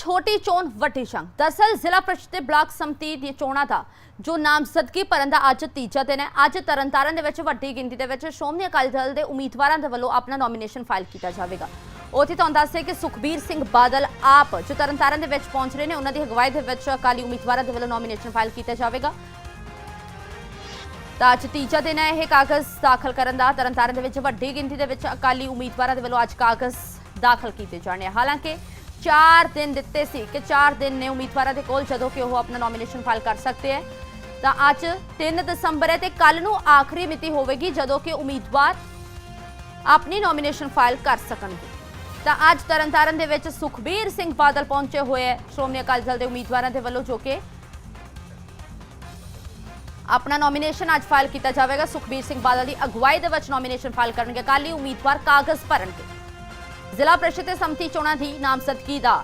ਛੋਟੀ ਚੋਣ ਵੱਡੀ ਜੰਗ। ਦਰਅਸਲ ਜ਼ਿਲ੍ਹਾ ਪ੍ਰੀਸ਼ਦ ਤੇ ਬਲਾਕ ਸੰਮਤੀ ਦੀ ਚੋਣਾਂ ਦਾ ਜੋ ਨਾਮਜ਼ਦਗੀ ਭਰਨ ਦਾ ਅੱਜ ਤੀਜਾ ਦਿਨ ਹੈ। ਅੱਜ ਤਰਨਤਾਰਨ ਦੇ ਵਿੱਚ ਵੱਡੀ ਗਿਣਤੀ ਦੇ ਵਿੱਚ ਸ਼੍ਰੋਮਣੀ ਅਕਾਲੀ ਦਲ ਦੇ ਉਮੀਦਵਾਰਾਂ ਦੇ ਵੱਲੋਂ ਆਪਣਾ ਨੋਮੀਨੇਸ਼ਨ ਫਾਈਲ ਕੀਤਾ ਜਾਵੇਗਾ। ਉੱਥੇ ਤੁਹਾਨੂੰ ਦੱਸਦੇ ਕਿ ਸੁਖਬੀਰ ਸਿੰਘ ਬਾਦਲ ਆਪ ਜੋ ਤਰਨਤਾਰਨ ਦੇ ਵਿੱਚ ਪਹੁੰਚ ਰਹੇ ਨੇ, ਉਹਨਾਂ ਦੀ ਅਗਵਾਈ ਦੇ ਵਿੱਚ ਅਕਾਲੀ ਉਮੀਦਵਾਰਾਂ ਦੇ ਵੱਲੋਂ ਨੋਮੀਨੇਸ਼ਨ ਫਾਈਲ ਕੀਤਾ ਜਾਵੇਗਾ। ਤਾਂ ਅੱਜ ਤੀਜਾ ਦਿਨ ਹੈ, ਇਹ ਕਾਗਜ਼ ਦਾਖਲ ਕਰਨ ਦਾ। ਤਰਨਤਾਰਨ ਦੇ ਵਿੱਚ ਵੱਡੀ ਗਿਣਤੀ ਦੇ ਵਿੱਚ ਅਕਾਲੀ ਉਮੀਦਵਾਰਾਂ ਦੇ ਵੱਲੋਂ ਅੱਜ ਕਾਗਜ਼ ਦਾਖਲ ਕੀਤੇ ਜਾਣੇ ਹਾਲਾਂਕਿ 4 ਦਿਨ ਦਿੱਤੇ ਸੀ ਕਿ 4 ਦਿਨ ਨੇ ਉਮੀਦਵਾਰਾਂ ਦੇ ਕੋਲ ਜਦੋਂ ਕਿ ਉਹ ਆਪਣਾ ਨੋਮੀਨੇਸ਼ਨ ਫਾਈਲ ਕਰ ਸਕਦੇ ਹੈ। ਤਾਂ ਅੱਜ 3 ਦਸੰਬਰ ਹੈ ਤੇ ਕੱਲ ਨੂੰ ਆਖਰੀ ਮਿਤੀ ਹੋਵੇਗੀ ਜਦੋਂ ਕਿ ਉਮੀਦਵਾਰ ਆਪਣੀ ਨੋਮੀਨੇਸ਼ਨ ਫਾਈਲ ਕਰ ਸਕਣਗੇ। ਤਾਂ ਅੱਜ ਤਰਨਤਾਰਨ ਦੇ ਵਿੱਚ ਸੁਖਬੀਰ ਸਿੰਘ ਬਾਦਲ ਪਹੁੰਚੇ ਹੋਏ ਹੈ। ਸ਼੍ਰੋਮਣੀ ਅਕਾਲੀ ਦਲ ਦੇ ਉਮੀਦਵਾਰਾਂ ਦੇ ਵੱਲੋਂ ਜੋ ਕਿ ਆਪਣਾ ਨੋਮੀਨੇਸ਼ਨ ਅੱਜ ਫਾਈਲ ਕੀਤਾ ਜਾਵੇਗਾ। ਸੁਖਬੀਰ ਸਿੰਘ ਬਾਦਲ ਦੀ ਅਗਵਾਈ ਦੇ ਵਿੱਚ ਨੋਮੀਨੇਸ਼ਨ ਫਾਈਲ ਕਰਨਗੇ। ਕੱਲ ਹੀ ਉਮੀਦਵਾਰ ਕਾਗਜ਼ ਭਰਨਗੇ। ਜ਼ਿਲ੍ਹਾ ਪ੍ਰੀਸ਼ਦ ਤੇ ਸੰਮਤੀ ਚੋਣਾਂ ਦੀ ਨਾਮਜ਼ਦਗੀ ਦਾ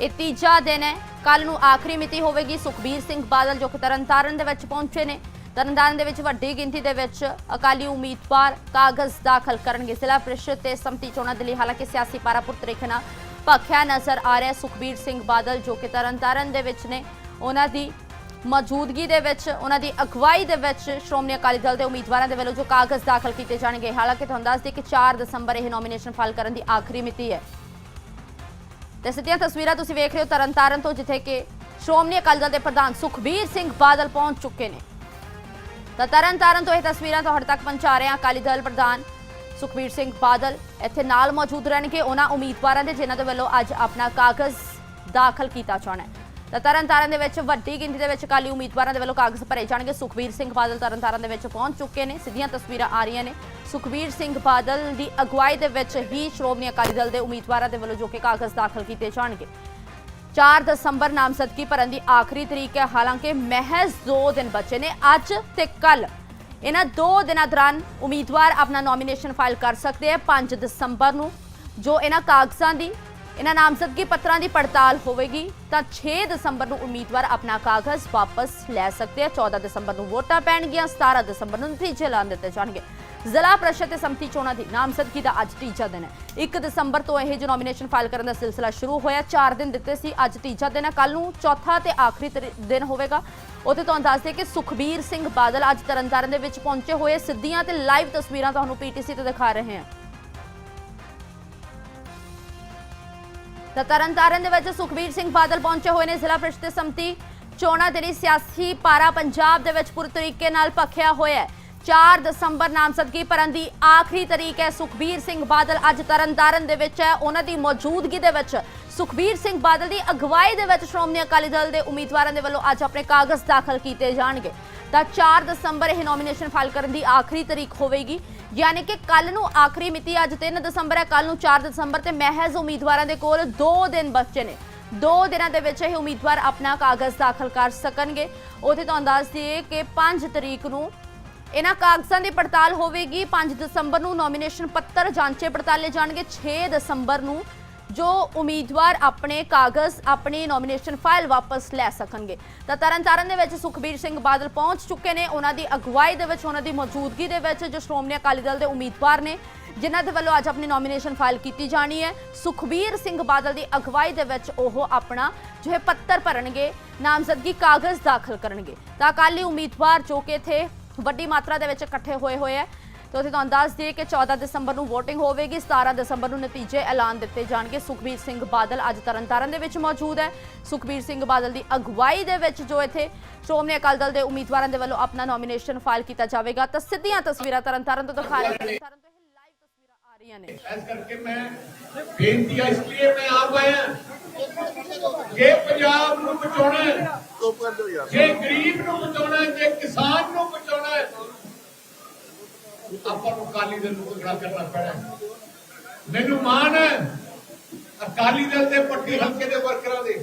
ਇਹ ਤੀਜਾ ਦਿਨ ਹੈ। ਕੱਲ ਨੂੰ ਆਖਰੀ ਮਿਤੀ ਹੋਵੇਗੀ। ਸੁਖਬੀਰ ਸਿੰਘ ਬਾਦਲ, ਜੋ ਕਿ ਤਰਨਤਾਰਨ ਦੇ ਵਿੱਚ ਪਹੁੰਚੇ ਨੇ, ਤਰਨਤਾਰਨ ਦੇ ਵਿੱਚ ਵੱਡੀ ਗਿਣਤੀ ਦੇ ਵਿੱਚ ਅਕਾਲੀ ਉਮੀਦਵਾਰ ਕਾਗਜ਼ ਦਾਖਲ ਕਰਨਗੇ। ਜ਼ਿਲ੍ਹਾ ਪ੍ਰੀਸ਼ਦ ਤੇ ਸੰਮਤੀ ਚੋਣਾਂ ਦੇ ਲਈ ਹਾਲਾਂਕਿ ਸਿਆਸੀ ਪਾਰਾਪੁਰ ਤਰੀਕੇ ਨਾਲ ਭਖਿਆ ਨਜ਼ਰ ਆ ਰਿਹਾ ਸੁਖਬੀਰ ਸਿੰਘ ਬਾਦਲ, ਜੋ ਕਿ ਤਰਨਤਾਰਨ ਦੇ ਵਿੱਚ ਨੇ, ਉਹਨਾਂ ਦੀ ਮੌਜੂਦਗੀ ਦੇ ਵਿੱਚ, ਉਹਨਾਂ ਦੀ ਅਗਵਾਈ ਦੇ ਵਿੱਚ ਸ਼੍ਰੋਮਣੀ ਅਕਾਲੀ ਦਲ ਦੇ ਉਮੀਦਵਾਰਾਂ ਦੇ ਵੱਲੋਂ ਜੋ ਕਾਗਜ਼ ਦਾਖਲ ਕੀਤੇ ਜਾਣਗੇ। ਹਾਲਾਂਕਿ ਤੁਹਾਨੂੰ ਦੱਸ ਦਈਏ ਕਿ 4 ਦਸੰਬਰ ਇਹ ਨੋਮੀਨੇਸ਼ਨ ਫਾਈਲ ਕਰਨ ਦੀ ਆਖਰੀ ਮਿਤੀ ਹੈ। ਤੇ ਸਿੱਧੀਆਂ ਤਸਵੀਰਾਂ ਤੁਸੀਂ ਵੇਖ ਰਹੇ ਹੋ ਤਰਨਤਾਰਨ ਤੋਂ, ਜਿੱਥੇ ਕਿ ਸ਼੍ਰੋਮਣੀ ਅਕਾਲੀ ਦਲ ਦੇ ਪ੍ਰਧਾਨ ਸੁਖਬੀਰ ਸਿੰਘ ਬਾਦਲ ਪਹੁੰਚ ਚੁੱਕੇ ਨੇ। ਤਾਂ ਤਰਨਤਾਰਨ ਤੋਂ ਇਹ ਤਸਵੀਰਾਂ ਤੁਹਾਡੇ ਤੱਕ ਪਹੁੰਚਾ ਰਹੇ ਹਾਂ। ਅਕਾਲੀ ਦਲ ਪ੍ਰਧਾਨ ਸੁਖਬੀਰ ਸਿੰਘ ਬਾਦਲ ਇੱਥੇ ਨਾਲ ਮੌਜੂਦ ਰਹਿਣਗੇ। ਉਹਨਾਂ ਉਮੀਦਵਾਰਾਂ ਦੇ, ਜਿਨ੍ਹਾਂ ਦੇ ਵੱਲੋਂ ਅੱਜ ਆਪਣਾ ਕਾਗਜ਼ ਦਾਖਲ ਕੀਤਾ ਜਾਣਾ ਹੈ। ਤਾਂ ਤਰਨਤਾਰਨ ਦੇ ਵਿੱਚ ਵੱਡੀ ਗਿਣਤੀ ਦੇ ਵਿੱਚ ਅਕਾਲੀ ਉਮੀਦਵਾਰਾਂ ਦੇ ਵੱਲੋਂ ਕਾਗਜ਼ ਭਰੇ ਜਾਣਗੇ। ਸੁਖਬੀਰ ਸਿੰਘ ਬਾਦਲ ਤਰਨਤਾਰਨ ਦੇ ਵਿੱਚ ਪਹੁੰਚ ਚੁੱਕੇ ਨੇ। ਸਿੱਧੀਆਂ ਤਸਵੀਰਾਂ ਆ ਰਹੀਆਂ ਨੇ। ਸੁਖਬੀਰ ਸਿੰਘ ਬਾਦਲ ਦੀ ਅਗਵਾਈ ਦੇ ਵਿੱਚ ਹੀ ਸ਼੍ਰੋਮਣੀ ਅਕਾਲੀ ਦਲ ਦੇ ਉਮੀਦਵਾਰਾਂ ਦੇ ਵੱਲੋਂ ਜੋ ਕਿ ਕਾਗਜ਼ ਦਾਖਲ ਕੀਤੇ ਜਾਣਗੇ। 4 ਦਸੰਬਰ ਨਾਮਜ਼ਦਗੀ ਭਰਨ ਦੀ ਆਖਰੀ ਤਰੀਕ ਹੈ। ਹਾਲਾਂਕਿ ਮਹਿਜ਼ 2 ਦਿਨ ਬਚੇ ਨੇ, ਅੱਜ ਤੇ ਕੱਲ ਇਹਨਾਂ 2 ਦਿਨਾਂ ਦੌਰਾਨ ਉਮੀਦਵਾਰ ਆਪਣਾ ਨੋਮੀਨੇਸ਼ਨ ਫਾਈਲ ਕਰ ਸਕਦੇ ਆ 5 ਦਸੰਬਰ ਨੂੰ। ਜੋ ਇਹਨਾਂ ਕਾਗਜ਼ਾਂ ਦੀ ਇਹਨਾਂ ਨਾਮਜ਼ਦਗੀ ਪੱਤਰਾਂ ਦੀ ਪੜਤਾਲ ਹੋਵੇਗੀ, ਤਾਂ 6 ਦਸੰਬਰ ਨੂੰ ਉਮੀਦਵਾਰ ਆਪਣਾ ਕਾਗਜ਼ ਵਾਪਸ ਲੈ ਸਕਦੇ ਆ। 14 ਦਸੰਬਰ ਨੂੰ ਵੋਟਾਂ ਪੈਣਗੀਆਂ 17 ਦਸੰਬਰ ਨੂੰ ਨਤੀਜੇ ਐਲਾਨ ਦਿੱਤੇ ਜਾਣਗੇ। ਜ਼ਿਲ੍ਹਾ ਪ੍ਰੀਸ਼ਦ ਤੇ ਸੰਮਤੀ ਚੋਣਾਂ ਦੀ ਨਾਮਜ਼ਦਗੀ ਦਾ ਅੱਜ ਤੀਜਾ ਦਿਨ ਹੈ। 1 ਦਸੰਬਰ ਤੋਂ ਇਹ ਜੋ ਨੋਮੀਨੇਸ਼ਨ ਫਾਈਲ ਕਰਨ ਦਾ ਸਿਲਸਿਲਾ ਸ਼ੁਰੂ ਹੋਇਆ 4 ਦਿਨ ਦਿੱਤੇ ਸੀ, ਅੱਜ ਤੀਜਾ ਦਿਨ ਹੈ। ਕੱਲ ਨੂੰ ਚੌਥਾ ਤੇ ਆਖਰੀ ਤਰੀ- ਦਿਨ ਹੋਵੇਗਾ। ਉਥੇ ਤੁਹਾਨੂੰ ਦੱਸ ਦਈਏ ਕਿ ਸੁਖਬੀਰ ਸਿੰਘ ਬਾਦਲ ਅੱਜ ਤਰਨਤਾਰਨ ਦੇ ਵਿੱਚ ਪਹੁੰਚੇ ਹੋਏ, ਸਿੱਧੀਆਂ ਤੇ ਲਾਈਵ ਤਸਵੀਰਾਂ ਤੁਹਾਨੂੰ ਪੀਟੀਸੀ ਤੇ ਦਿਖਾ ਰਹੇ ਹਾਂ। ਤਾਂ ਤਰਨਤਾਰਨ ਦੇ ਵਿੱਚ ਸੁਖਬੀਰ ਸਿੰਘ ਬਾਦਲ ਪਹੁੰਚੇ ਹੋਏ ਨੇ। ਜ਼ਿਲ੍ਹਾ ਪ੍ਰੀਸ਼ਦ ਸੰਮਤੀ ਚੋਣਾਂ ਦੇ ਲਈ ਸਿਆਸੀ ਪਾਰਾ ਪੰਜਾਬ ਦੇ ਵਿੱਚ ਪੂਰੀ ਤਰੀਕੇ ਨਾਲ ਭਖਿਆ ਹੋਇਆ ਹੈ। 4 ਦਸੰਬਰ ਨਾਮਜ਼ਦਗੀ ਭਰਨ ਦੀ ਆਖਰੀ ਤਰੀਕ ਹੈ। ਸੁਖਬੀਰ ਸਿੰਘ ਬਾਦਲ ਅੱਜ ਤਰਨਤਾਰਨ ਦੇ ਵਿੱਚ ਹੈ। ਉਹਨਾਂ ਦੀ ਮੌਜੂਦਗੀ ਦੇ ਵਿੱਚ ਸੁਖਬੀਰ ਸਿੰਘ ਬਾਦਲ ਦੀ ਅਗਵਾਈ ਦੇ ਵਿੱਚ ਸ਼੍ਰੋਮਣੀ ਅਕਾਲੀ ਦਲ ਦੇ ਉਮੀਦਵਾਰਾਂ ਦੇ ਵੱਲੋਂ ਅੱਜ ਆਪਣੇ ਕਾਗਜ਼ ਦਾਖਲ ਕੀਤੇ ਜਾਣਗੇ। ਤਾਂ 4 ਦਸੰਬਰ ਇਹ ਨੋਮੀਨੇਸ਼ਨ ਫਾਈਲ ਕਰਨ ਦੀ ਆਖਰੀ ਤਰੀਕ ਹੋਵੇਗੀ। ਯਾਨੀ ਕਿ ਕੱਲ ਨੂੰ ਆਖਰੀ ਮਿਤੀ, ਅੱਜ 3 ਦਸੰਬਰ ਹੈ ਕੱਲ ਨੂੰ 4 ਦਸੰਬਰ ਤੇ ਮਹਿਜ਼ ਉਮੀਦਵਾਰਾਂ ਦੇ ਕੋਲ 2 ਦਿਨ ਬਚੇ ਨੇ। ਦੋ ਦਿਨਾਂ ਦੇ ਵਿੱਚ ਇਹ ਉਮੀਦਵਾਰ ਆਪਣਾ ਕਾਗਜ਼ ਦਾਖਲ ਕਰ ਸਕਣਗੇ। ਉਥੇ ਤੁਹਾਨੂੰ ਦੱਸ ਦਈਏ ਕਿ 5 ਤਰੀਕ ਨੂੰ ਇਹਨਾਂ ਕਾਗਜ਼ਾਂ ਦੀ ਪੜਤਾਲ ਹੋਵੇਗੀ। 5 ਦਸੰਬਰ ਨੂੰ ਨੋਮੀਨੇਸ਼ਨ ਪੱਤਰ ਜਾਂਚੇ ਪੜਤਾਲੇ ਜਾਣਗੇ। 6 ਦਸੰਬਰ ਨੂੰ ਜੋ ਉਮੀਦਵਾਰ ਆਪਣੇ ਕਾਗਜ਼, ਆਪਣੀ ਨੋਮੀਨੇਸ਼ਨ ਫਾਈਲ ਵਾਪਸ ਲੈ ਸਕਣਗੇ। ਤਾਂ ਤਰਨਤਾਰਨ ਦੇ ਵਿੱਚ ਸੁਖਬੀਰ ਸਿੰਘ ਬਾਦਲ ਪਹੁੰਚ ਚੁੱਕੇ ਨੇ। ਉਹਨਾਂ ਦੀ ਅਗਵਾਈ ਦੇ ਵਿੱਚ, ਉਹਨਾਂ ਦੀ ਮੌਜੂਦਗੀ ਦੇ ਵਿੱਚ ਜੋ ਸ਼੍ਰੋਮਣੀ ਅਕਾਲੀ ਦਲ ਦੇ ਉਮੀਦਵਾਰ ਨੇ, ਜਿਨ੍ਹਾਂ ਦੇ ਵੱਲੋਂ ਅੱਜ ਆਪਣੀ ਨੋਮੀਨੇਸ਼ਨ ਫਾਈਲ ਕੀਤੀ ਜਾਣੀ ਹੈ। ਸੁਖਬੀਰ ਸਿੰਘ ਬਾਦਲ ਦੀ ਅਗਵਾਈ ਦੇ ਵਿੱਚ ਉਹ ਆਪਣਾ ਜੋ ਹੈ ਪੱਤਰ ਭਰਨਗੇ, ਨਾਮਜ਼ਦਗੀ ਕਾਗਜ਼ ਦਾਖਲ ਕਰਨਗੇ। ਤਾਂ ਅਕਾਲੀ ਉਮੀਦਵਾਰ ਜੋ ਕਿ ਇੱਥੇ ਵੱਡੀ ਮਾਤਰਾ ਦੇ ਵਿੱਚ ਇਕੱਠੇ ਹੋਏ ਹੋਏ ਹੈ ਤੇ ਉੱਥੇ ਤੁਹਾਨੂੰ ਦੱਸ ਦਈਏ ਕਿ 14 ਦਸੰਬਰ ਨੂੰ VOTING ਹੋਵੇਗੀ 17 ਦਸੰਬਰ ਨੂੰ ਨਤੀਜੇ ਐਲਾਨ ਦਿੱਤੇ ਜਾਣਗੇ। ਸੁਖਬੀਰ ਸਿੰਘ ਬਾਦਲ ਅੱਜ ਤਰਨਤਾਰਨ ਦੇ ਵਿੱਚ ਮੌਜੂਦ ਹੈ। ਸੁਖਬੀਰ ਸਿੰਘ ਬਾਦਲ ਦੀ ਅਗਵਾਈ ਦੇ ਵਿੱਚ ਜੋ ਇੱਥੇ ਸ਼੍ਰੋਮਣੀ ਅਕਾਲੀ ਦਲ ਦੇ ਉਮੀਦਵਾਰਾਂ ਦੇ ਵੱਲੋਂ ਆਪਣਾ ਨੋਮੀਨੇਸ਼ਨ ਫਾਈਲ ਕੀਤਾ ਜਾਵੇਗਾ। ਤਾਂ ਸਿੱਧੀਆਂ ਤਸਵੀਰਾਂ ਤਰਨਤਾਰਨ ਤੋਂ ਦਿਖਾ ਰਹੇ ਹਾਂ। ਤਰਨਤਾਰਨ ਤੋਂ ਇਹ ਲਾਈਵ ਤਸਵੀਰਾਂ ਆ ਰਹੀਆਂ ਨੇ। ਇਸ ਕਰਕੇ ਮੈਂ ਬੇਨਤੀ ਆ ਇਸ ਲਈ ਮੈਂ ਆਪ ਆਇਆ। ਜੇ ਪੰਜਾਬ ਨੂੰ ਬਚਾਉਣਾ ਹੈ ਜੇ ਗਰੀਬ ਨੂੰ ਬਚਾਉਣਾ ਹੈ ਜੇ ਕਿਸਾਨ ਨੂੰ ਬਚਾਉਣਾ ਹੈ ਆਪਾਂ ਨੂੰ ਅਕਾਲੀ ਦਲ ਨੂੰ ਖੜਾ ਕਰਨਾ ਪੈਣਾ ਮੈਨੂੰ ਮਾਣ ਹੈ ਅਕਾਲੀ ਦਲ ਦੇ ਪੱਟੀ ਹਲਕੇ ਦੇ ਵਰਕਰਾਂ ਦੇ।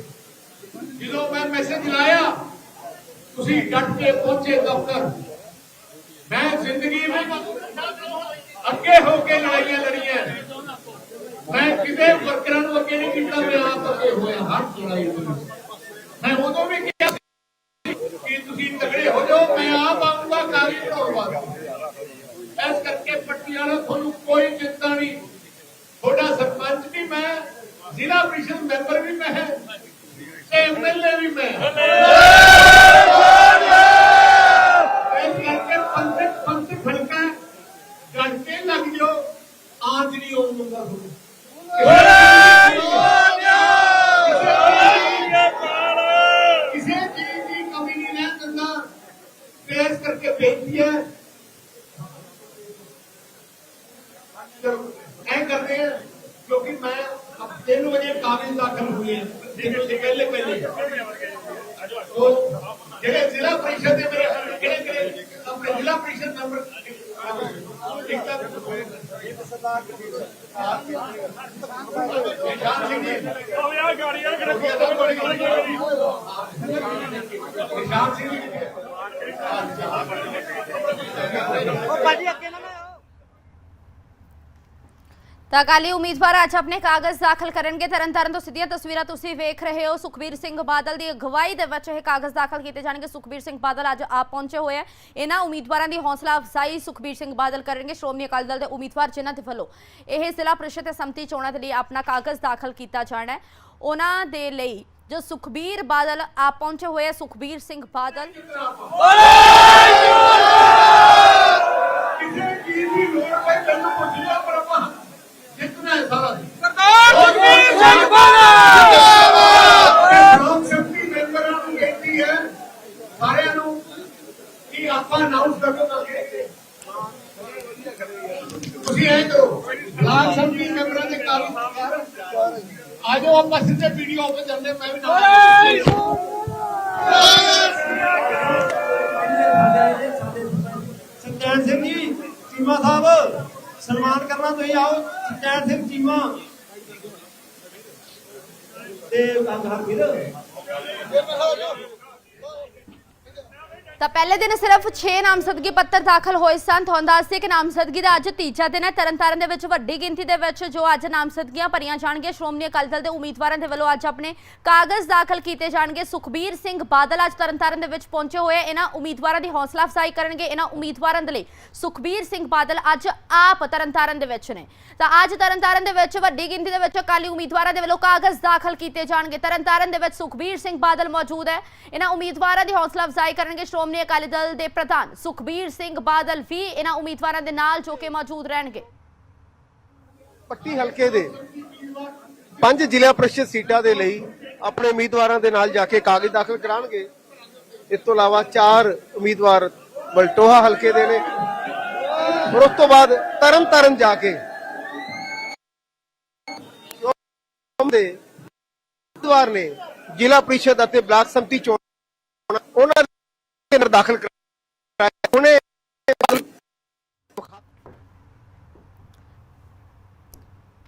ਜਦੋਂ ਮੈਂ ਮੈਸੇਜ ਲਾਇਆ, ਤੁਸੀਂ ਡਟ ਕੇ ਪਹੁੰਚੇ ਦਫ਼ਤਰ। ਮੈਂ ਜ਼ਿੰਦਗੀ ਵਿੱਚ ਅੱਗੇ ਹੋ ਕੇ ਲੜਾਈਆਂ ਲੜੀਆਂ ਮੈਂ ਕਿਤੇ ਵਰਕਰਾਂ ਨੂੰ ਅੱਗੇ ਨਹੀਂ ਕੀਤਾ, ਮੈਂ ਆਪ ਅੱਗੇ ਹੋਇਆ, ਹਰ ਲੜਾਈ ਦੇ ਵਿੱਚ ਮੈਂ ਉਦੋਂ ਵੀ ਕਿਹਾ ਸੀ ਕਿ ਤੁਸੀਂ ਤਗੜੇ ਹੋ ਜਾਓ ਮੈਂ ਆਪ ਆਉਂਗਾ ਕਾਲੀ ਬਣਾਉਣ ਵਾਸਤੇ ਇਸ ਕਰਕੇ ਪੱਟੀ ਵਾਲਾ ਤੁਹਾਨੂੰ ਕੋਈ ਚਿੰਤਾ ਨਹੀਂ ਤੁਹਾਡਾ ਸਰਪੰਚ ਵੀ ਮੈਂ ਜ਼ਿਲ੍ਹਾ ਪ੍ਰੀਸ਼ਦ ਮੈਂਬਰ ਵੀ ਮੈਂ ਹੈ ਦੇਖੋ ਜੀ ਪਹਿਲੇ ਪਹਿਲੇ ਉਹ ਜਿਹੜੇ ਜ਼ਿਲ੍ਹਾ ਪਰਿਸ਼ਦ ਦੇ ਮੇਰੇ ਕਿਹੜੇ ਕਿਹੜੇ ਆਪਣੇ ਜ਼ਿਲ੍ਹਾ ਪਰਿਸ਼ਦ ਮੈਂਬਰ ਇੱਕ ਤਾਂ ਨਿਸ਼ਾਨ ਸਿੰਘ ਜੀ ਨਿਸ਼ਾਨ ਸਿੰਘ ਤਾਂ ਅਕਾਲੀ ਉਮੀਦਵਾਰ ਅੱਜ ਆਪਣੇ ਕਾਗਜ਼ ਦਾਖਲ ਕਰਨਗੇ। ਤਰਨਤਾਰਨ ਤੋਂ ਸਿੱਧੀਆਂ ਤਸਵੀਰਾਂ ਤੁਸੀਂ ਵੇਖ ਰਹੇ ਹੋ। ਸੁਖਬੀਰ ਸਿੰਘ ਬਾਦਲ ਦੀ ਅਗਵਾਈ ਦੇ ਵਿੱਚ ਇਹ ਕਾਗਜ਼ ਦਾਖਲ ਕੀਤੇ ਜਾਣਗੇ। ਸੁਖਬੀਰ ਸਿੰਘ ਬਾਦਲ ਅੱਜ ਆਪ ਪਹੁੰਚੇ ਹੋਏ ਆ। ਇਹਨਾਂ ਉਮੀਦਵਾਰਾਂ ਦੀ ਹੌਸਲਾ ਅਫਜ਼ਾਈ ਸੁਖਬੀਰ ਸਿੰਘ ਬਾਦਲ ਕਰਨਗੇ। ਸ਼੍ਰੋਮਣੀ ਅਕਾਲੀ ਦਲ ਦੇ ਉਮੀਦਵਾਰ ਜਿਨ੍ਹਾਂ ਦੇ ਵੱਲੋਂ ਇਹ ਜ਼ਿਲ੍ਹਾ ਪ੍ਰੀਸ਼ਦ ਤੇ ਸੰਮਤੀ ਚੋਣਾਂ ਦੇ ਲਈ ਆਪਣਾ ਕਾਗਜ਼ ਦਾਖਲ ਕੀਤਾ ਜਾਣਾ ਹੈ। ਉਹਨਾਂ ਦੇ ਲਈ ਜੋ ਸੁਖਬੀਰ ਬਾਦਲ ਆਪ ਪਹੁੰਚੇ ਹੋਏ ਆ, ਸੁਖਬੀਰ ਸਿੰਘ ਬਾਦਲ। ਕਿਸੇ ਚੀਜ਼ ਦੀ ਲੋੜ ਪਈ ਮੈਨੂੰ ਪੁੱਛ ਲਿਆ ਪਰ ਆਪਾਂ ਜਿੱਤਣਾ ਹੈ ਸਿੰਘ ਬਾਦਲ ਲੋਕ ਸ਼ਕਤੀ ਮੈਂਬਰਾਂ ਨੂੰ ਬੇਨਤੀ ਹੈ ਸਾਰਿਆਂ ਨੂੰ ਕਿ ਆਪਾਂ ਅਨਾਉਂਸ ਕਰ ਦੋਗੇ ਤੁਸੀਂ ਐਂ ਕਰੋ ਬਲਾਕ ਸ਼ਕਤੀ ਮੈਂਬਰਾਂ ਦੇ ਕਾਗਜ਼ ਆਜੋ ਆਪਾਂ ਸਿੱਧੇ ਵੀਡੀਓ ਉੱਤੇ ਚੱਲਦੇ ਮੈਂ ਵੀ ਨਾਲ ਸਤੈਨ ਸਿੰਘ ਜੀ ਚੀਮਾ ਸਾਹਿਬ ਸਨਮਾਨ ਕਰਨਾ ਤੁਸੀਂ ਆਓ ਸਚੈਨ ਸਿੰਘ ਚੀਮਾ। ਤੇ ਹਰਵੀਰ ਤਾਂ ਪਹਿਲੇ ਦਿਨ ਸਿਰਫ 6 ਨਾਮਜ਼ਦਗੀ ਪੱਤਰ ਦਾਖਲ ਹੋਏ ਸਨ। ਤੁਹਾਨੂੰ ਦੱਸਦੇ ਕਿ ਨਾਮਜ਼ਦਗੀ ਦਾ ਅੱਜ ਤੀਜਾ ਦਿਨ ਹੈ। ਤਰਨਤਾਰਨ ਦੇ ਵਿੱਚ ਵੱਡੀ ਗਿਣਤੀ ਦੇ ਵਿੱਚ ਜੋ ਅੱਜ ਨਾਮਜ਼ਦਗੀਆਂ ਭਰੀਆਂ ਜਾਣਗੀਆਂ, ਸ਼੍ਰੋਮਣੀ ਅਕਾਲੀ ਦਲ ਦੇ ਉਮੀਦਵਾਰਾਂ ਦੇ ਵੱਲੋਂ ਅੱਜ ਆਪਣੇ ਕਾਗਜ਼ ਦਾਖਲ ਕੀਤੇ ਜਾਣਗੇ। ਸੁਖਬੀਰ ਸਿੰਘ ਬਾਦਲ ਅੱਜ ਤਰਨਤਾਰਨ ਦੇ ਵਿੱਚ ਪਹੁੰਚੇ ਹੋਏ ਇਹਨਾਂ ਉਮੀਦਵਾਰਾਂ ਦੀ ਹੌਸਲਾ ਅਫਜ਼ਾਈ ਕਰਨਗੇ। ਇਹਨਾਂ ਉਮੀਦਵਾਰਾਂ ਦੇ ਲਈ ਸੁਖਬੀਰ ਸਿੰਘ ਬਾਦਲ ਅੱਜ ਆਪ ਤਰਨਤਾਰਨ ਦੇ ਵਿੱਚ ਨੇ। ਤਾਂ ਅੱਜ ਤਰਨਤਾਰਨ ਦੇ ਵਿੱਚ ਵੱਡੀ ਗਿਣਤੀ ਦੇ ਵਿੱਚ ਅਕਾਲੀ ਉਮੀਦਵਾਰਾਂ ਦੇ ਵੱਲੋਂ ਕਾਗਜ਼ ਦਾਖਲ ਕੀਤੇ ਜਾਣਗੇ। ਤਰਨਤਾਰਨ ਦੇ ਵਿੱਚ ਸੁਖਬੀਰ ਸਿੰਘ ਬਾਦਲ ਮੌਜੂਦ ਹੈ। ਇਹਨਾਂ ਉਮੀਦਵਾਰਾਂ ਦੀ ਹੌਸਲਾ ਅਫਜ਼ਾਈ ਕਰਨਗੇ। ਸ਼੍ਰੋਮਣੀ ਅਕਾਲੀ ਦਲ ਦੇ ਪ੍ਰਧਾਨ ਸੁਖਬੀਰ ਸਿੰਘ ਬਾਦਲ ਵੀ ਇਹਨਾਂ ਉਮੀਦਵਾਰਾਂ ਦੇ ਨਾਲ ਜੋ ਕਿ ਮੌਜੂਦ ਰਹਿਣਗੇ। ਪੱਟੀ ਹਲਕੇ ਦੇ ਪੰਜ ਜ਼ਿਲ੍ਹਾ ਪ੍ਰੀਸ਼ਦ ਸੀਟਾਂ ਦੇ ਲਈ ਆਪਣੇ ਉਮੀਦਵਾਰਾਂ ਦੇ ਨਾਲ ਜਾ ਕੇ ਕਾਗਜ਼ ਦਾਖਲ ਕਰਾਉਣਗੇ ਇਸ ਤੋਂ ਇਲਾਵਾ ਚਾਰ ਉਮੀਦਵਾਰ ਬਲਟੋਹਾ ਹਲਕੇ ਦੇ ਨੇ। ਔਰ ਉਸ ਤੋਂ ਬਾਅਦ ਤਰਨ ਤਾਰਨ ਜਾ ਕੇ ਦੇ ਉਮੀਦਵਾਰ ਨੇ ਜ਼ਿਲ੍ਹਾ ਪ੍ਰੀਸ਼ਦ ਅਤੇ ਬਲਾਕ ਸੰਮਤੀ ਚੋਣ ਉਹਨਾਂ ਅੰਦਰ ਦਾਖਲ ਕਰਾਇਆ ਉਹਨੇ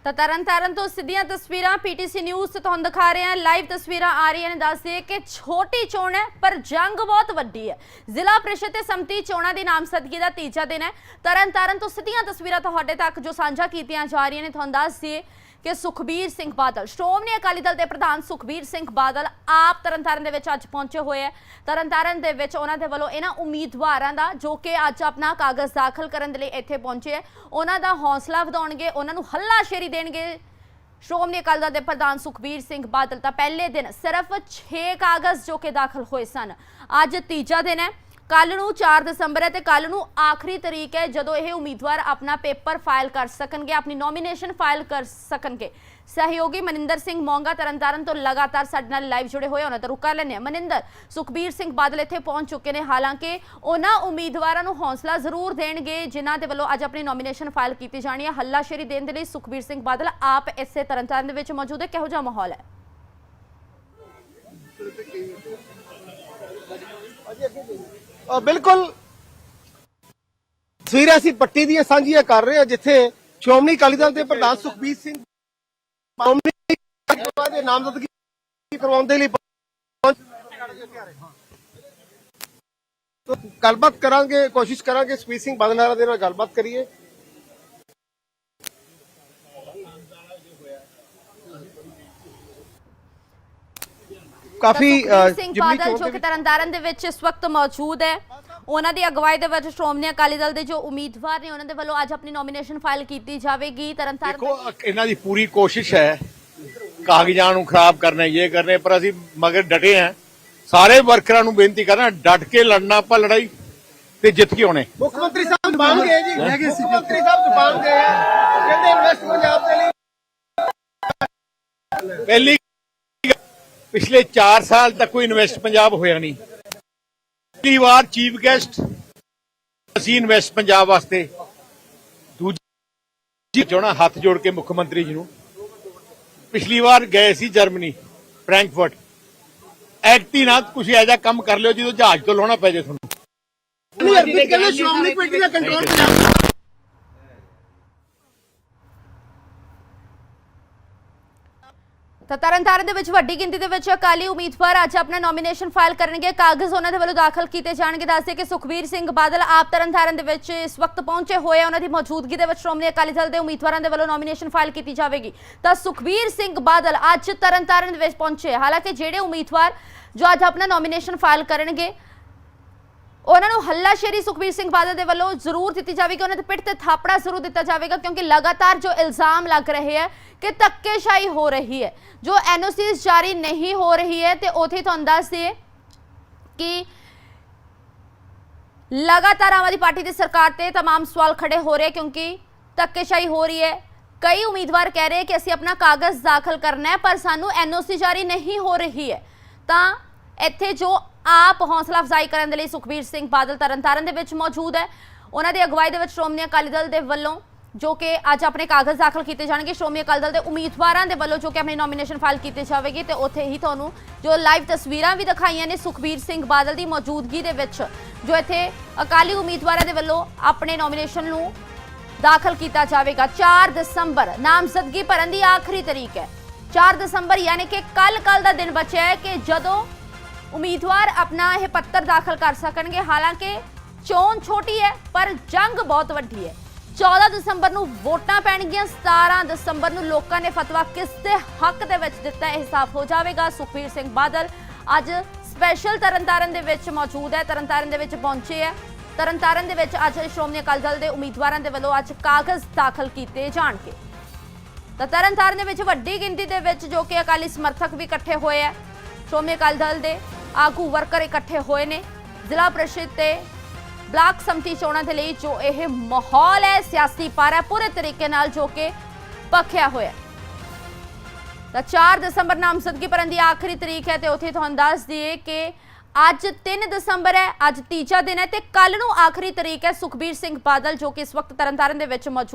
ਤਾਂ ਤਰਨਤਾਰਨ ਤੋਂ ਸਿੱਧੀਆਂ ਤਸਵੀਰਾਂ ਪੀਟੀਸੀ ਨਿਊਜ਼ ਤੇ ਤੁਹਾਨੂੰ ਦਿਖਾ ਰਹੇ ਹਾਂ। ਲਾਈਵ ਤਸਵੀਰਾਂ ਆ ਰਹੀਆਂ ਨੇ, ਦੱਸ ਦਈਏ ਕਿ ਛੋਟੀ ਚੋਣ ਹੈ, ਪਰ ਜੰਗ ਬਹੁਤ ਵੱਡੀ ਹੈ। ਜ਼ਿਲ੍ਹਾ ਪ੍ਰੀਸ਼ਦ ਤੇ ਸੰਮਤੀ ਚੋਣਾਂ ਦੀ ਨਾਮਜ਼ਦਗੀ ਦਾ ਤੀਜਾ ਦਿਨ ਹੈ। ਤਰਨਤਾਰਨ ਤੋਂ ਸਿੱਧੀਆਂ ਤਸਵੀਰਾਂ ਤੁਹਾਡੇ ਤੱਕ ਜੋ ਸਾਂਝਾ ਕੀਤੀਆਂ ਜਾ ਰਹੀਆਂ ਨੇ, ਤੁਹਾਨੂੰ ਦੱਸ ਦਈਏ ਕਿ ਸੁਖਬੀਰ ਸਿੰਘ ਬਾਦਲ, ਸ਼੍ਰੋਮਣੀ ਅਕਾਲੀ ਦਲ ਦੇ ਪ੍ਰਧਾਨ ਸੁਖਬੀਰ ਸਿੰਘ ਬਾਦਲ ਆਪ ਤਰਨਤਾਰਨ ਦੇ ਵਿੱਚ ਅੱਜ ਪਹੁੰਚੇ ਹੋਏ ਹੈ। ਤਰਨਤਾਰਨ ਦੇ ਵਿੱਚ ਉਹਨਾਂ ਦੇ ਵੱਲੋਂ ਇਹਨਾਂ ਉਮੀਦਵਾਰਾਂ ਦਾ, ਜੋ ਕਿ ਅੱਜ ਆਪਣਾ ਕਾਗਜ਼ ਦਾਖਲ ਕਰਨ ਦੇ ਲਈ ਇੱਥੇ ਪਹੁੰਚੇ ਹੈ, ਉਹਨਾਂ ਦਾ ਹੌਸਲਾ ਵਧਾਉਣਗੇ, ਉਹਨਾਂ ਨੂੰ ਹੱਲਾਸ਼ੇਰੀ ਦੇਣਗੇ। ਸ਼੍ਰੋਮਣੀ ਅਕਾਲੀ ਦਲ ਦੇ ਪ੍ਰਧਾਨ ਸੁਖਬੀਰ ਸਿੰਘ ਬਾਦਲ ਤਾਂ ਪਹਿਲੇ ਦਿਨ ਸਿਰਫ 6 ਕਾਗਜ਼ ਜੋ ਕਿ ਦਾਖਲ ਹੋਏ ਸਨ। ਅੱਜ ਤੀਜਾ ਦਿਨ ਹੈ। ਕੱਲ ਨੂੰ 4 ਦਸੰਬਰ ਹੈ ਤੇ ਕੱਲ ਨੂੰ ਆਖਰੀ ਤਰੀਕ ਹੈ ਜਦੋਂ ਇਹ ਉਮੀਦਵਾਰ ਆਪਣਾ ਪੇਪਰ ਫਾਈਲ ਕਰ ਸਕਣਗੇ ਆਪਣੀ ਨੋਮੀਨੇਸ਼ਨ ਫਾਈਲ ਕਰ ਸਕਣਗੇ। ਸਹਿਯੋਗੀ ਮਨਿੰਦਰ ਸਿੰਘ ਮੋਂਗਾ ਤਰਨਤਾਰਨ ਤੋਂ ਲਗਾਤਾਰ ਸਾਡੇ ਨਾਲ ਲਾਈਵ ਜੁੜੇ ਹੋਏ ਉਹਨਾਂ ਦਾ ਰੁਕਾ ਲੈਣੇ ਮਨਿੰਦਰ ਸੁਖਬੀਰ ਸਿੰਘ ਬਾਦਲ ਇੱਥੇ ਪਹੁੰਚ ਚੁੱਕੇ ਨੇ। ਹਾਲਾਂਕਿ ਉਹਨਾਂ ਉਮੀਦਵਾਰਾਂ ਨੂੰ ਹੌਸਲਾ ਜ਼ਰੂਰ ਦੇਣਗੇ ਜਿਨ੍ਹਾਂ ਦੇ ਵੱਲੋਂ ਅੱਜ ਆਪਣੀ ਨੋਮੀਨੇਸ਼ਨ ਫਾਈਲ ਕੀਤੀ ਜਾਣੀ ਹੈ। ਹੱਲਾਸ਼ੇਰੀ ਦੇਣ ਦੇ ਲਈ ਸੁਖਬੀਰ ਸਿੰਘ ਬਾਦਲ ਆਪ ਇਸੇ ਤਰਨਤਾਰਨ ਦੇ ਵਿੱਚ ਮੌਜੂਦ ਹੈ। ਕਿਹੋ ਜਿਹਾ ਮਾਹੌਲ ਹੈ? ਅ, ਬਿਲਕੁਲ ਤਸਵੀਰਾਂ ਅਸੀਂ ਪੱਟੀ ਦੀਆਂ ਸਾਂਝੀਆਂ ਕਰ ਰਹੇ ਹਾਂ, ਜਿੱਥੇ ਸ਼੍ਰੋਮਣੀ ਅਕਾਲੀ ਦਲ ਦੇ ਪ੍ਰਧਾਨ ਸੁਖਬੀਰ ਸਿੰਘ ਸ਼੍ਰੋਮਣੀ ਦੇ ਨਾਮਜ਼ਦਗੀ ਕਰਵਾਉਣ ਦੇ ਲਈ ਗੱਲਬਾਤ ਕਰਾਂਗੇ, ਕੋਸ਼ਿਸ਼ ਕਰਾਂਗੇ ਸੁਖਬੀਰ ਸਿੰਘ ਬਾਦਲ ਦੇ ਨਾਲ ਗੱਲਬਾਤ ਕਰੀਏ। ਕਾਫੀ ਸਿੰਘ ਜਿਮਨੀ ਬਾਦਲ ਜੋ ਦੇ ਕਿ ਤਰਨਤਾਰਨ ਦੇ ਵਿੱਚ ਇਸ ਵਕਤ ਮੌਜੂਦ ਹੈ। ਉਹਨਾਂ ਦੀ ਅਗਵਾਈ ਦੇ ਵਿੱਚ ਸ਼੍ਰੋਮਣੀ ਅਕਾਲੀ ਦਲ ਦੇ ਜੋ ਉਮੀਦਵਾਰ ਨੇ ਉਹਨਾਂ ਦੇ ਵੱਲੋਂ ਅੱਜ ਆਪਣੀ ਨੋਮੀਨੇਸ਼ਨ ਫਾਈਲ ਕੀਤੀ ਜਾਵੇਗੀ। ਤਰਨਤਾਰਨ ਦੇਖੋ ਇਹਨਾਂ ਦੀ ਪੂਰੀ ਕੋਸ਼ਿਸ਼ ਹੈ। ਕਾਗਜ਼ਾਂ ਨੂੰ ਖਰਾਬ ਕਰਨਾ ਇਹ ਕਰਨੇ ਪਰ ਅਸੀਂ ਮਗਰ ਡਟੇ ਹਾਂ। ਸਾਰੇ ਵਰਕਰਾਂ ਨੂੰ ਬੇਨਤੀ ਕਰਨਾ ਡਟ ਕੇ ਲੜਨਾ ਆਪਾਂ ਲੜਾਈ ਤੇ ਜਿੱਤ ਕੇ ਆਉਣੇ। ਮੁੱਖ ਮੰਤਰੀ ਸਾਹਿਬ ਜ਼ਬਾਨ ਗਏ ਜੀ। ਮੁੱਖ ਮੰਤਰੀ ਸਾਹਿਬ ਜ਼ਬਾਨ ਗਏ ਆ। ਕਹਿੰਦੇ ਇਨਵੈਸਟ ਪੰਜਾਬ ਦੇ ਲਈ ਪਹਿਲੀ ਪਿਛਲੇ 4 ਸਾਲ ਤੱਕ ਕੋਈ ਇਨਵੈਸਟ ਪੰਜਾਬ ਹੋਇਆ ਨਹੀਂ। ਪਹਿਲੀ ਵਾਰ ਚੀਫ ਗੈਸਟ ਅਸੀਂ ਇਨਵੈਸਟ ਪੰਜਾਬ ਵਾਸਤੇ। ਦੂਜੀ ਚੋਣਾ ਹੱਥ ਜੋੜ ਕੇ ਮੁੱਖ ਮੰਤਰੀ ਜੀ ਨੂੰ। ਪਿਛਲੀ ਵਾਰ ਗਏ ਸੀ ਜਰਮਨੀ ਫ੍ਰੈਂਕਫਰਟ। ਐਕਟੀ ਨਾਲ ਕੁਛ ਇਹੋ ਜਿਹਾ ਕੰਮ ਕਰ ਲਿਓ ਜਦੋਂ ਜਹਾਜ਼ ਤੋਂ ਲਾਉਣਾ ਪੈ ਜੇ ਤੁਹਾਨੂੰ। ਨਹੀਂ ਅਰਪਿਤ ਕਹਿੰਦੇ ਸ਼੍ਰੋਮਣੀ ਕਮੇਟੀ ਦਾ ਕੰਟਰੋਲ ਪੰਜਾਬ ਤਾਂ ਤਰਨਤਾਰਨ ਦੇ ਵਿੱਚ ਵੱਡੀ ਗਿਣਤੀ ਦੇ ਵਿੱਚ ਅਕਾਲੀ ਉਮੀਦਵਾਰ ਅੱਜ ਆਪਣਾ ਨੋਮੀਨੇਸ਼ਨ ਫਾਈਲ ਕਰਨਗੇ। ਕਾਗਜ਼ ਉਹਨਾਂ ਦੇ ਵੱਲੋਂ ਦਾਖਲ ਕੀਤੇ ਜਾਣਗੇ। ਦੱਸਦੇ ਕਿ ਸੁਖਬੀਰ ਸਿੰਘ ਬਾਦਲ ਆਪ ਤਰਨਤਾਰਨ ਦੇ ਵਿੱਚ ਇਸ ਵਕਤ ਪਹੁੰਚੇ ਹੋਏ ਆ। ਉਹਨਾਂ ਦੀ ਮੌਜੂਦਗੀ ਦੇ ਵਿੱਚ ਸ਼੍ਰੋਮਣੀ ਅਕਾਲੀ ਦਲ ਦੇ ਉਮੀਦਵਾਰਾਂ ਦੇ ਵੱਲੋਂ ਨੋਮੀਨੇਸ਼ਨ ਫਾਈਲ ਕੀਤੀ ਜਾਵੇਗੀ। ਤਾਂ ਸੁਖਬੀਰ ਸਿੰਘ ਬਾਦਲ ਅੱਜ ਤਰਨਤਾਰਨ ਦੇ ਵਿੱਚ ਪਹੁੰਚੇ ਹਾਲਾਂਕਿ ਜਿਹੜੇ ਉਮੀਦਵਾਰ ਜੋ ਅੱਜ ਆਪਣਾ ਨੋਮੀਨੇਸ਼ਨ ਫਾਈਲ ਕਰਨਗੇ ਉਹਨਾਂ ਨੂੰ ਹੱਲਾਸ਼ੇਰੀ ਸੁਖਬੀਰ ਸਿੰਘ ਬਾਦਲ ਦੇ ਵੱਲੋਂ ਜ਼ਰੂਰ ਦਿੱਤੀ ਜਾਵੇਗੀ ਉਹਨਾਂ ਦੇ ਪਿੱਠ ਤੇ ਥਾਪੜਾ ਜ਼ਰੂਰ ਦਿੱਤਾ ਜਾਵੇਗਾ ਕਿਉਂਕਿ ਲਗਾਤਾਰ ਜੋ ਇਲਜ਼ਾਮ ਲੱਗ ਰਹੇ ਹੈ ਕਿ ਧੱਕੇਸ਼ਾਹੀ ਹੋ ਰਹੀ ਹੈ ਜੋ ਐਨਓਸੀਜ਼ ਜਾਰੀ ਨਹੀਂ ਹੋ ਰਹੀ ਹੈ ਤੇ ਉਥੇ ਤੁਹਾਨੂੰ ਦੱਸ ਦਈਏ ਕਿ ਲਗਾਤਾਰ ਆਮ ਆਦਮੀ ਪਾਰਟੀ ਦੀ ਸਰਕਾਰ ਤੇ तमाम ਸਵਾਲ ਖੜੇ ਹੋ ਰਹੇ ਕਿਉਂਕਿ ਧੱਕੇਸ਼ਾਹੀ ਹੋ ਰਹੀ ਹੈ ਕਈ ਉਮੀਦਵਾਰ ਕਹਿ ਰਹੇ ਕਿ ਅਸੀਂ ਆਪਣਾ ਕਾਗਜ਼ ਦਾਖਲ ਕਰਨਾ ਹੈ ਪਰ ਸਾਨੂੰ ਐਨਓਸੀ ਜਾਰੀ ਨਹੀਂ ਹੋ ਰਹੀ ਹੈ ਤਾਂ ਇੱਥੇ ਜੋ ਆਪ ਹੌਸਲਾ ਅਫਜ਼ਾਈ ਕਰਨ ਦੇ ਲਈ ਸੁਖਬੀਰ ਸਿੰਘ ਬਾਦਲ ਤਰਨਤਾਰਨ ਦੇ ਵਿੱਚ ਮੌਜੂਦ ਹੈ। ਉਹਨਾਂ ਦੀ ਅਗਵਾਈ ਦੇ ਵਿੱਚ ਸ਼੍ਰੋਮਣੀ ਅਕਾਲੀ ਦਲ ਦੇ ਵੱਲੋਂ ਜੋ ਕਿ ਅੱਜ ਆਪਣੇ ਕਾਗਜ਼ ਦਾਖਲ ਕੀਤੇ ਜਾਣਗੇ, ਸ਼੍ਰੋਮਣੀ ਅਕਾਲੀ ਦਲ ਦੇ ਉਮੀਦਵਾਰਾਂ ਦੇ ਵੱਲੋਂ ਜੋ ਕਿ ਆਪਣੀ ਨੋਮੀਨੇਸ਼ਨ ਫਾਈਲ ਕੀਤੀ ਜਾਵੇਗੀ ਤੇ ਉੱਥੇ ਹੀ ਤੁਹਾਨੂੰ ਜੋ ਲਾਈਵ ਤਸਵੀਰਾਂ ਵੀ ਦਿਖਾਈਆਂ ਨੇ ਸੁਖਬੀਰ ਸਿੰਘ ਬਾਦਲ ਦੀ ਮੌਜੂਦਗੀ ਦੇ ਵਿੱਚ, ਜੋ ਇੱਥੇ ਅਕਾਲੀ ਉਮੀਦਵਾਰਾਂ ਦੇ ਵੱਲੋਂ ਆਪਣੇ ਨੋਮੀਨੇਸ਼ਨ ਨੂੰ ਦਾਖਲ ਕੀਤਾ ਜਾਵੇਗਾ। 4 ਦਸੰਬਰ, ਨਾਮਜ਼ਦਗੀ ਭਰਨ ਦੀ ਆਖਰੀ ਤਰੀਕ ਹੈ। 4 ਦਸੰਬਰ ਯਾਨੀ ਕਿ ਕੱਲ ਕੱਲ ਦਾ ਦਿਨ ਬਚਿਆ ਹੈ ਕਿ ਜਦੋਂ ਉਮੀਦਵਾਰ ਆਪਣਾ ਇਹ ਪੱਤਰ ਦਾਖਲ ਕਰ ਸਕਣਗੇ। ਹਾਲਾਂਕਿ ਚੋਣ ਛੋਟੀ ਹੈ, ਪਰ ਜੰਗ ਬਹੁਤ ਵੱਡੀ ਹੈ। 14 ਦਸੰਬਰ ਨੂੰ ਵੋਟਾਂ ਪੈਣਗੀਆਂ 17 ਦਸੰਬਰ ਨੂੰ ਲੋਕਾਂ ਨੇ ਫਤਵਾ ਕਿਸ ਦੇ ਹੱਕ ਦੇ ਵਿੱਚ ਦਿੱਤਾ ਇਹ ਸਾਫ਼ ਹੋ ਜਾਵੇਗਾ। ਸੁਖਬੀਰ ਸਿੰਘ ਬਾਦਲ ਅੱਜ ਸਪੈਸ਼ਲ ਤਰਨਤਾਰਨ ਦੇ ਵਿੱਚ ਮੌਜੂਦ ਹੈ। ਤਰਨਤਾਰਨ ਦੇ ਵਿੱਚ ਪਹੁੰਚੇ ਹੈ। ਤਰਨਤਾਰਨ ਦੇ ਵਿੱਚ ਅੱਜ ਸ਼੍ਰੋਮਣੀ ਅਕਾਲੀ ਦਲ ਦੇ ਉਮੀਦਵਾਰਾਂ ਦੇ ਵੱਲੋਂ ਅੱਜ ਕਾਗਜ਼ ਦਾਖਲ ਕੀਤੇ ਜਾਣਗੇ। ਤਾਂ ਤਰਨਤਾਰਨ ਦੇ ਵਿੱਚ ਵੱਡੀ ਗਿਣਤੀ ਦੇ ਵਿੱਚ ਜੋ ਕਿ ਅਕਾਲੀ ਸਮਰਥਕ ਵੀ ਇਕੱਠੇ ਹੋਏ ਹੈ। ਸ਼੍ਰੋਮਣੀ ਅਕਾਲੀ ਦਲ ਦੇ ਆਗੂ ਵਰਕਰ ਇਕੱਠੇ ਹੋਏ ਨੇ। ਜ਼ਿਲ੍ਹਾ ਪ੍ਰੀਸ਼ਦ ਤੇ ਬਲਾਕ ਸੰਮਤੀ ਚੋਣਾਂ ਦੇ ਲਈ ਜੋ ਇਹ ਮਾਹੌਲ ਹੈ, ਸਿਆਸੀ ਪਾਰਾ ਪੂਰੇ ਤਰੀਕੇ ਨਾਲ ਜੋ ਕਿ ਪੱਖਿਆ ਹੋਇਆ ਤਾਂ 4 ਦਸੰਬਰ ਨਾਮਜ਼ਦਗੀ ਭਰਨ ਦੀ ਆਖਰੀ ਤਰੀਕ ਹੈ ਤੇ ਉੱਥੇ ਤੁਹਾਨੂੰ ਦੱਸ ਦਈਏ ਕਿ ਅੱਜ 3 ਦਸੰਬਰ ਹੈ, ਅੱਜ ਤੀਜਾ ਦਿਨ ਹੈ ਤੇ ਕੱਲ ਨੂੰ ਆਖਰੀ ਤਰੀਕ ਹੈ ਸੁਖਬੀਰ ਸਿੰਘ ਬਾਦਲ ਜੋ ਕਿ ਇਸ ਵਕਤ ਤਰਨਤਾਰਨ ਦੇ ਵਿੱਚ ਮੌਜੂਦ